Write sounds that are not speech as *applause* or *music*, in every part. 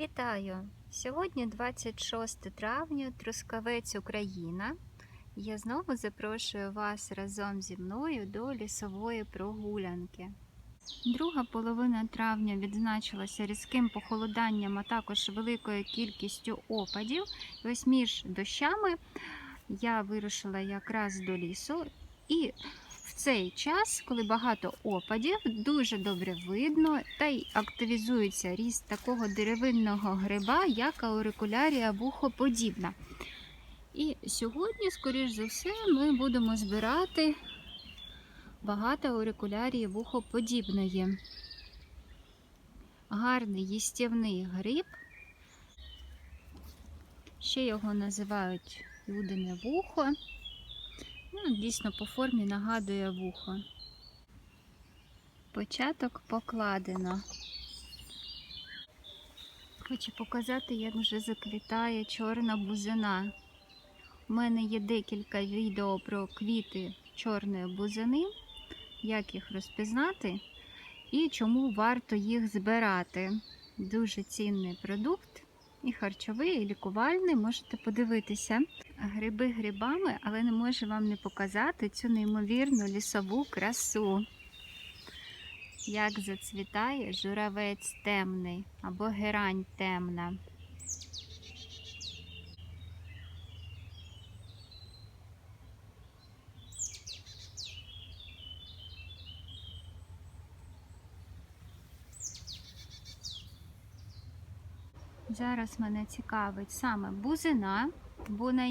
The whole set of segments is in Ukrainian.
Вітаю! Сьогодні 26 травня, Трускавець, Україна. Я знову запрошую вас разом зі мною до лісової прогулянки. Друга половина травня відзначилася різким похолоданням, а також великою кількістю опадів. Ось між дощами я вирушила якраз до лісу. І в цей час, коли багато опадів, дуже добре видно та й активізується ріст такого деревинного гриба, як аурикулярія вухоподібна. І сьогодні, скоріш за все, ми будемо збирати багато аурикулярії вухоподібної. Гарний їстівний гриб. Ще його називають людине вухо. Ну, дійсно, по формі нагадує вухо. Початок покладено. Хочу показати, як вже заквітає чорна бузина. У мене є декілька відео про квіти чорної бузини, як їх розпізнати і чому варто їх збирати. Дуже цінний продукт, і харчовий, і лікувальний, можете подивитися. Гриби грибами, але не можу вам не показати цю неймовірну лісову красу. Як зацвітає журавець темний або герань темна. Зараз мене цікавить саме бузина, бо на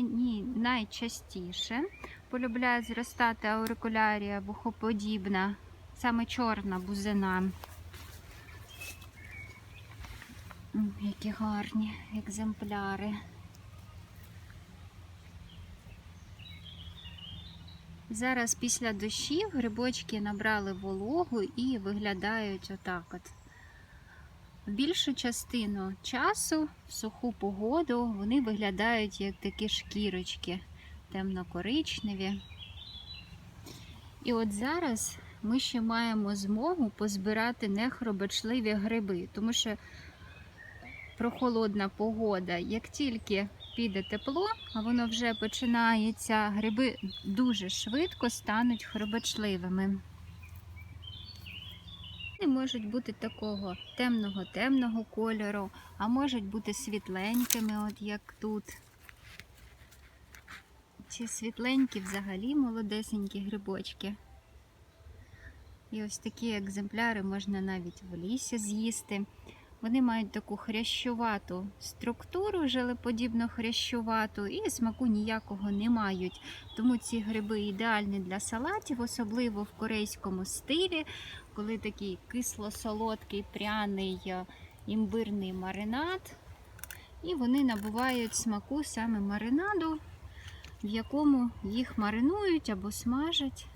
найчастіше полюбляє зростати аурикулярія вухоподібна, саме чорна бузина. Які гарні екземпляри. Зараз після дощів грибочки набрали вологу і виглядають отак от. Більшу частину часу, в суху погоду, вони виглядають як такі шкірочки темно-коричневі. І от зараз ми ще маємо змогу позбирати нехробочливі гриби, тому що прохолодна погода, як тільки піде тепло, а воно вже починається, гриби дуже швидко стануть хробочливими. Вони можуть бути такого темного-темного кольору, а можуть бути світленькими, от як тут. Ці світленькі взагалі молодесенькі грибочки. І ось такі екземпляри можна навіть в лісі з'їсти. Вони мають таку хрящувату структуру, желеподібно хрящувату, і смаку ніякого не мають. Тому ці гриби ідеальні для салатів, особливо в корейському стилі, коли такий кисло-солодкий, пряний е, імбирний маринад. І вони набувають смаку саме маринаду, в якому їх маринують або смажать.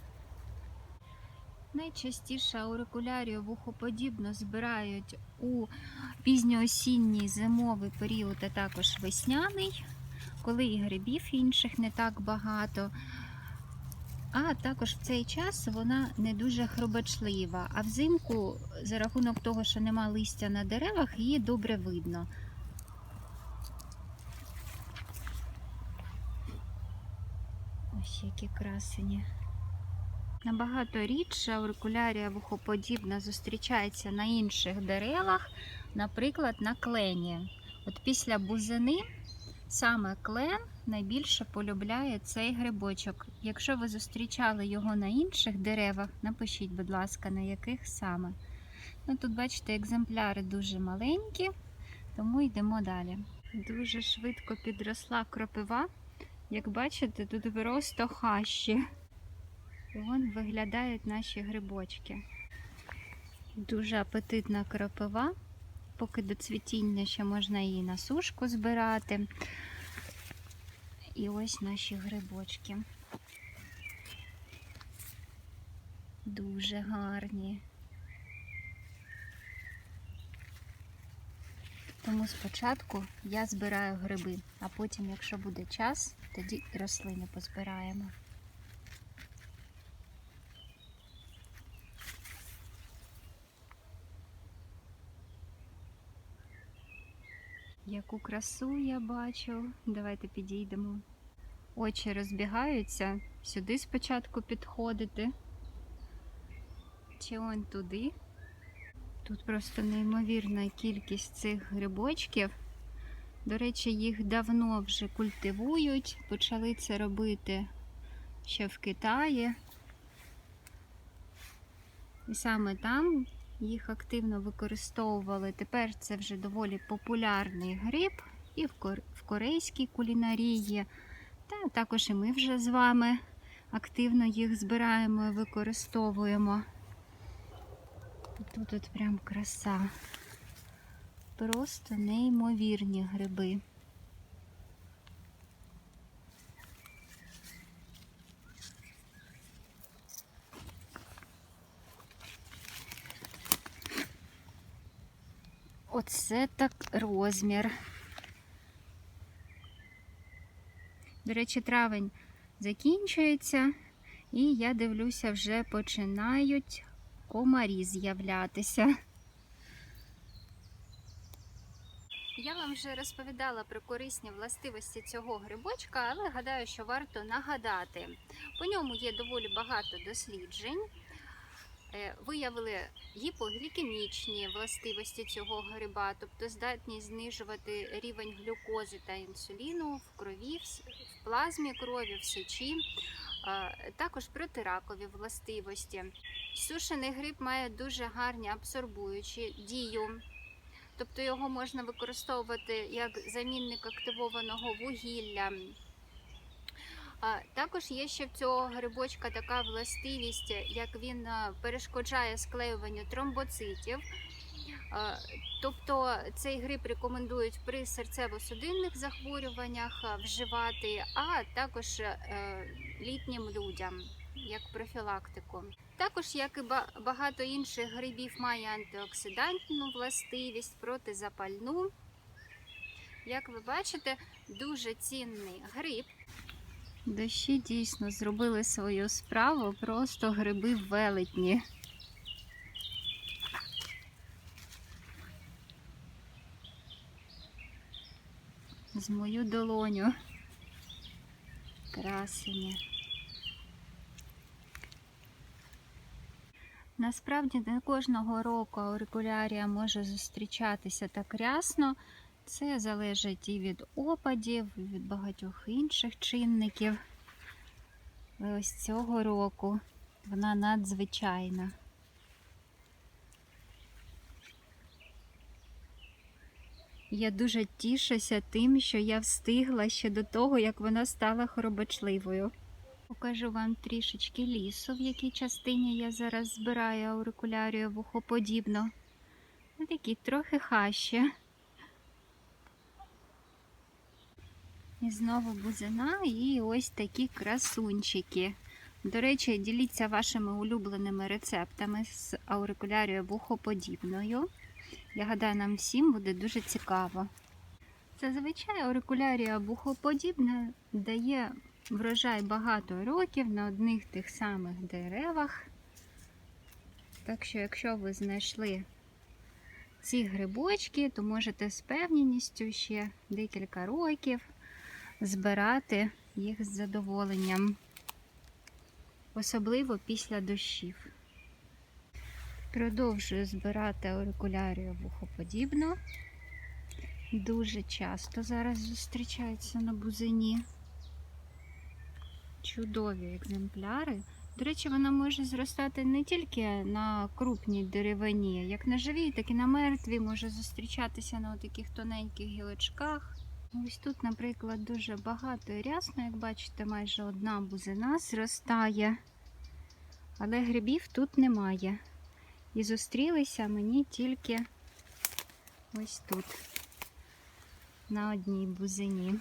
Найчастіше аурикулярію вухоподібно збирають у пізньоосінній зимовий період, а також весняний, коли і грибів інших не так багато. А також в цей час вона не дуже хробачлива. А взимку, за рахунок того, що нема листя на деревах, її добре видно. Ось які красені. Набагато рідше аурикулярія вухоподібна зустрічається на інших деревах, наприклад, на клені. От після бузини саме клен найбільше полюбляє цей грибочок. Якщо ви зустрічали його на інших деревах, напишіть, будь ласка, на яких саме. Ну, Тут, бачите, екземпляри дуже маленькі, тому йдемо далі. Дуже швидко підросла кропива. Як бачите, тут просто хащі. Вон виглядають наші грибочки. Дуже апетитна кропива. Поки до цвітіння ще можна її на сушку збирати. І ось наші грибочки. Дуже гарні. Тому спочатку я збираю гриби, а потім, якщо буде час, тоді рослини позбираємо. Яку красу я бачу. Давайте підійдемо. Очі розбігаються. Сюди спочатку підходити. Чи он туди. Тут просто неймовірна кількість цих грибочків. До речі, їх давно вже культивують. Почали це робити ще в Китаї. І саме там їх активно використовували. Тепер це вже доволі популярний гриб і в, кор... в корейській кулінарії. Та також і ми вже з вами активно їх збираємо і використовуємо. Тут от прям краса. Просто неймовірні гриби. Оце так розмір. До речі, травень закінчується, і я дивлюся, вже починають комарі з'являтися. Я вам вже розповідала про корисні властивості цього грибочка, але гадаю, що варто нагадати. По ньому є доволі багато досліджень. Е, Виявили гіпоглікемічні властивості цього гриба, тобто здатність знижувати рівень глюкози та інсуліну в крові, в плазмі крові, в сечі, Е, також протиракові властивості. Сушений гриб має дуже гарні абсорбуючі дію. Тобто його можна використовувати як замінник активованого вугілля. Також є ще в цього грибочка така властивість, як він перешкоджає склеюванню тромбоцитів. Тобто цей гриб рекомендують при серцево-судинних захворюваннях вживати, а також е, літнім людям як профілактику. Також, як і багато інших грибів, має антиоксидантну властивість, протизапальну. Як ви бачите, дуже цінний гриб. Дощі дійсно зробили свою справу, просто гриби велетні. З мою долоню. Красені. Насправді не кожного року аурикулярія може зустрічатися так рясно. Це залежить і від опадів, і від багатьох інших чинників. Ось цього року вона надзвичайна. Я дуже тішуся тим, що я встигла ще до того, як вона стала хробочливою. Покажу вам трішечки лісу, в якій частині я зараз збираю аурикулярію вухоподібно. Такі трохи хащі. І знову бузина і ось такі красунчики. До речі, діліться вашими улюбленими рецептами з аурикулярією вухоподібною. Я гадаю, нам всім буде дуже цікаво. Зазвичай аурикулярія вухоподібна дає врожай багато років на одних тих самих деревах. Так що, якщо ви знайшли ці грибочки, то можете з певністю ще декілька років збирати їх з задоволенням, особливо після дощів. Продовжую збирати аурикулярію вухоподібну. Дуже часто зараз зустрічаються на бузині. Чудові екземпляри. До речі, вона може зростати не тільки на крупній деревині, як на живій, так і на мертвій, може зустрічатися на таких тоненьких гілочках. Ось тут, наприклад, дуже багато рясно, як бачите, майже одна бузина зростає, але грибів тут немає. І зустрілися мені тільки ось тут, на одній бузині.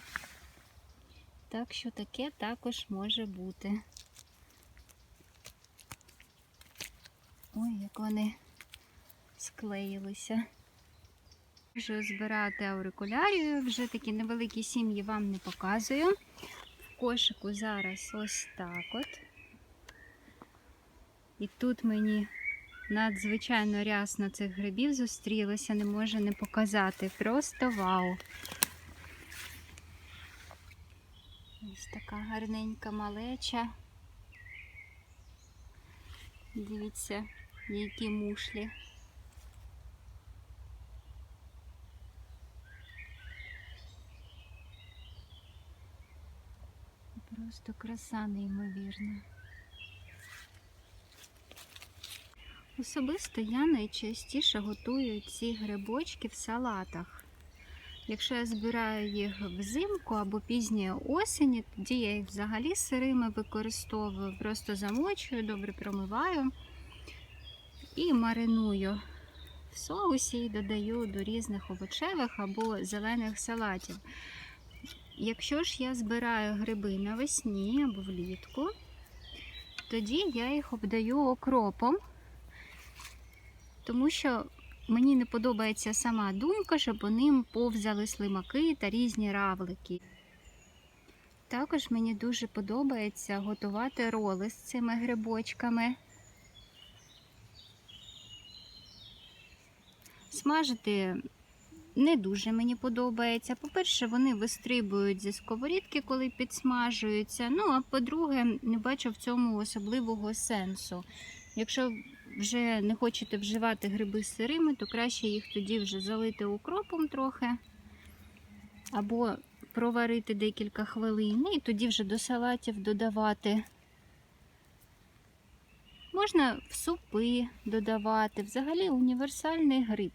Так що таке також може бути. Ой, як вони склеїлися. Можу збирати аурикулярію, вже такі невеликі сім'ї вам не показую. В кошику зараз ось так от. І тут мені Надзвичайно рясно цих грибів зустрілося, не можу не показати. Просто вау! Ось така гарненька малеча. Дивіться, які мушлі. Просто краса неймовірна. Особисто я найчастіше готую ці грибочки в салатах. Якщо я збираю їх взимку або пізньої осені, тоді я їх взагалі сирими використовую, просто замочую, добре промиваю і мариную в соусі і додаю до різних овочевих або зелених салатів. Якщо ж я збираю гриби навесні або влітку, тоді я їх обдаю окропом, тому що мені не подобається сама думка, щоб по ним повзали слимаки та різні равлики. Також мені дуже подобається готувати роли з цими грибочками. Смажити не дуже мені подобається. По-перше, вони вистрибують зі сковорідки, коли підсмажуються. Ну, а по-друге, не бачу в цьому особливого сенсу. Якщо вже не хочете вживати гриби сирими, то краще їх тоді вже залити укропом трохи, або проварити декілька хвилин, і тоді вже до салатів додавати. Можна в супи додавати. Взагалі універсальний гриб.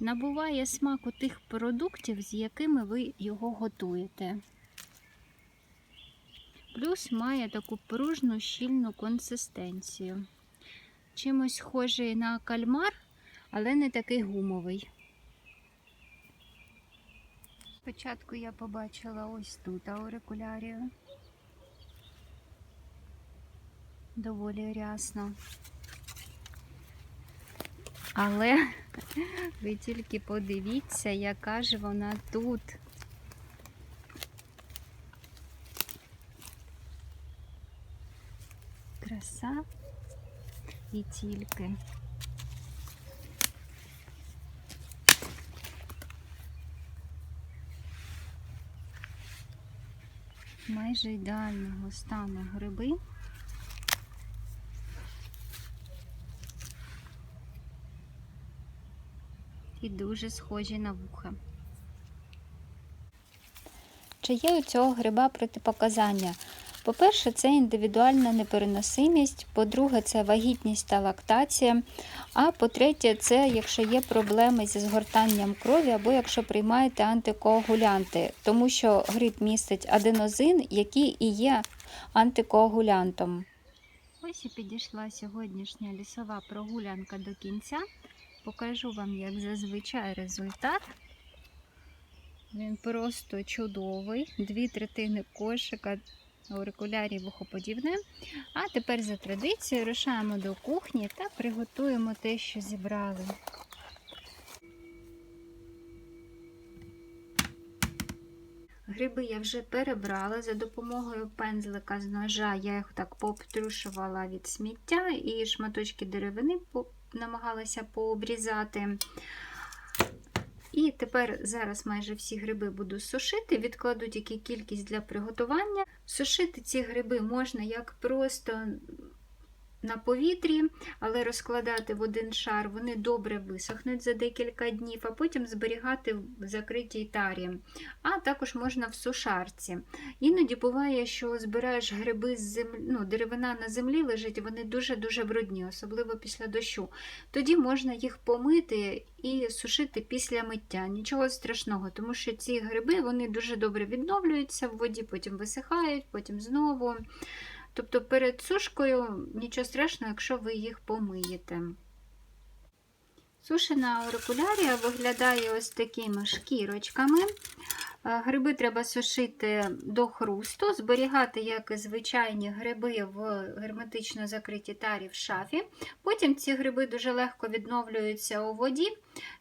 Набуває смаку тих продуктів, з якими ви його готуєте. Плюс має таку пружну щільну консистенцію. Чимось схожий на кальмар, але не такий гумовий. Спочатку я побачила ось тут аурикулярію. Доволі рясно. Але *laughs* ви тільки подивіться, яка ж вона тут. Краса і тільки. Майже ідеального стану гриби. І дуже схожі на вуха. Чи є у цього гриба протипоказання? По-перше, це індивідуальна непереносимість, по-друге, це вагітність та лактація. А по-третє, це якщо є проблеми зі згортанням крові, або якщо приймаєте антикоагулянти, тому що гриб містить аденозин, який і є антикоагулянтом. Ось і підійшла сьогоднішня лісова прогулянка до кінця. Покажу вам, як зазвичай результат. Він просто чудовий. Дві третини кошика аурикулярі вухоподібне. А тепер за традицією рушаємо до кухні та приготуємо те, що зібрали. Гриби я вже перебрала за допомогою пензлика з ножа. Я їх так пообтрушувала від сміття і шматочки деревини намагалася пообрізати. І тепер зараз майже всі гриби буду сушити, відкладу тільки кількість для приготування. Сушити ці гриби можна як просто на повітрі, але розкладати в один шар, вони добре висохнуть за декілька днів, а потім зберігати в закритій тарі. А також можна в сушарці. Іноді буває, що збираєш гриби з землі, ну, деревина на землі лежить, вони дуже-дуже брудні, особливо після дощу. Тоді можна їх помити і сушити після миття. Нічого страшного, тому що ці гриби вони дуже добре відновлюються в воді, потім висихають, потім знову. Тобто перед сушкою нічого страшного, якщо ви їх помиєте. Сушена аурикулярія виглядає ось такими шкірочками. Е, гриби треба сушити до хрусту, зберігати, як і звичайні гриби в герметично закритій тарі в шафі. Потім ці гриби дуже легко відновлюються у воді.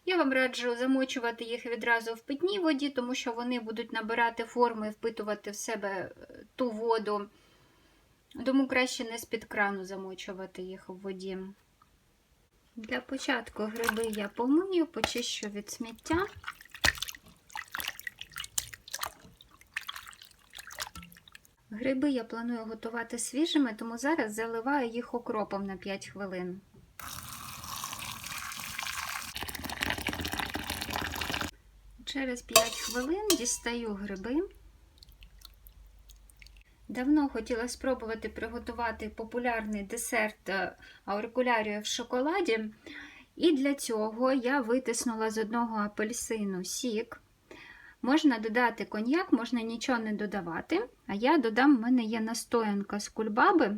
Я вам раджу замочувати їх відразу в питній воді, тому що вони будуть набирати форму і впитувати в себе ту воду. Тому краще не з-під крану замочувати їх в воді. Для початку гриби я помию, почищу від сміття. Гриби я планую готувати свіжими, тому зараз заливаю їх окропом на 5 хвилин. Через 5 хвилин дістаю гриби. Давно хотіла спробувати приготувати популярний десерт е, аурикулярію в шоколаді. І для цього я витиснула з одного апельсину сік. Можна додати коньяк, можна нічого не додавати. А я додам, в мене є настоянка з кульбаби,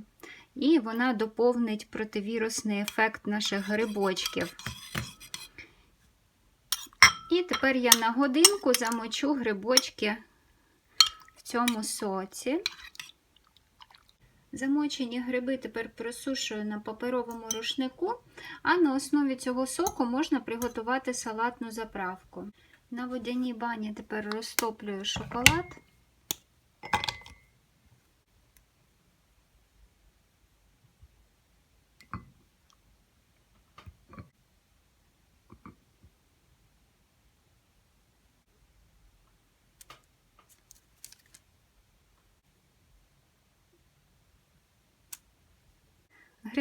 і вона доповнить противірусний ефект наших грибочків. І тепер я на годинку замочу грибочки в цьому соці. Замочені гриби тепер просушую на паперовому рушнику, а на основі цього соку можна приготувати салатну заправку. На водяній бані тепер розтоплюю шоколад.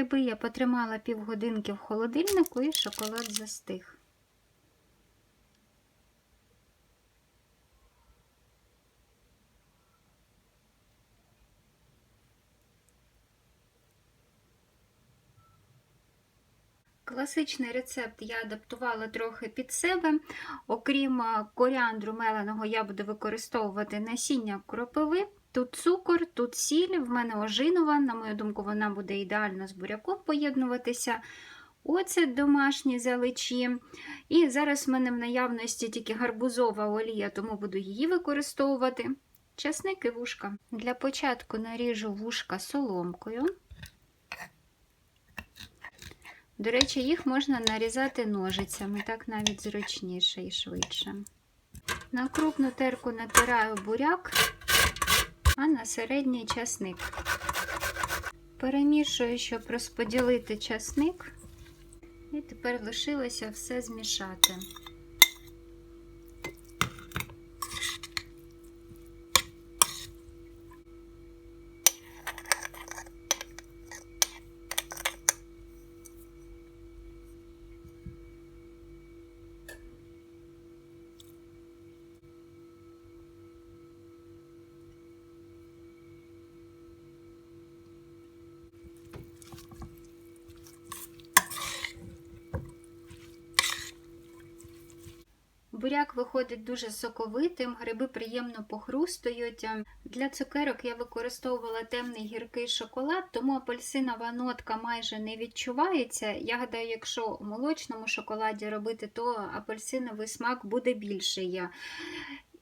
Гриби я потримала півгодинки в холодильнику і шоколад застиг. Класичний рецепт я адаптувала трохи під себе. Окрім коріандру меленого, я буду використовувати насіння кропиви. Тут цукор, тут сіль, в мене ожинова, на мою думку, вона буде ідеально з буряком поєднуватися. Оцет домашні заличі. І зараз в мене в наявності тільки гарбузова олія, тому буду її використовувати. Часник і вушка. Для початку наріжу вушка соломкою. До речі, їх можна нарізати ножицями, так навіть зручніше і швидше. На крупну терку натираю буряк, а на середній часник. Перемішую, щоб розподілити часник, і тепер лишилося все змішати. Буряк виходить дуже соковитим, гриби приємно похрустують. Для цукерок я використовувала темний гіркий шоколад, тому апельсинова нотка майже не відчувається. Я гадаю, якщо у молочному шоколаді робити, то апельсиновий смак буде більший.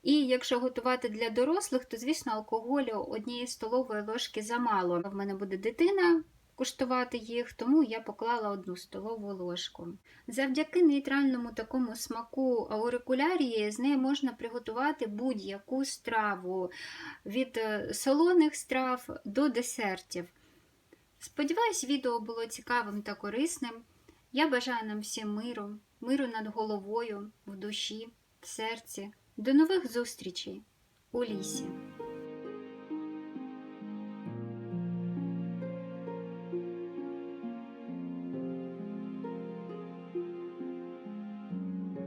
І якщо готувати для дорослих, то, звісно, алкоголю однієї столової ложки замало. В мене буде дитина куштувати їх, тому я поклала одну столову ложку. Завдяки нейтральному такому смаку аурикулярії з неї можна приготувати будь-яку страву від е, солоних страв до десертів. Сподіваюсь, відео було цікавим та корисним. Я бажаю нам всім миру, миру над головою, в душі, в серці. До нових зустрічей у лісі!